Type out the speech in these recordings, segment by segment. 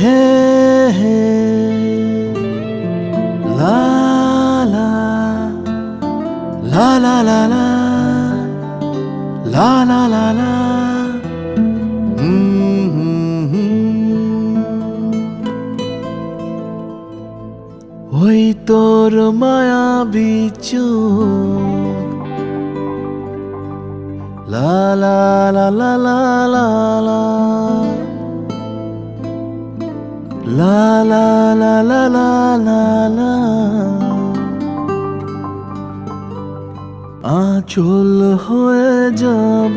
হে হে লা লা লা লা লা লা লা লা লা লা। ওই তোর মায়া বিচু লা লা লা লা লা লা লা লা লা লা লা লা। আচল হয়ে যাব।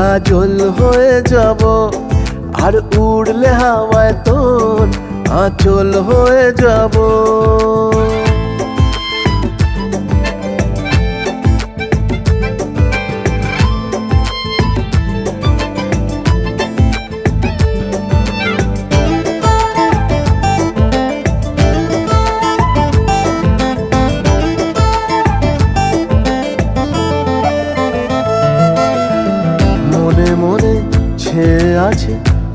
কাজল হয়ে যাব আর উড়লে হাওয়ায় তোর আঁচল হয়ে যাব।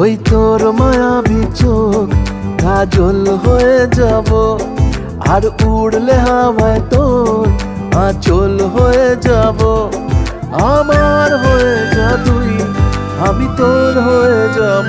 ওই তোর মায়াবী চোখ কাজল হয়ে যাব আর উড়লে হাওয়ায় তোর আচল হয়ে যাব। আমার হয়ে যা তুই, আমি তোর হয়ে যাব।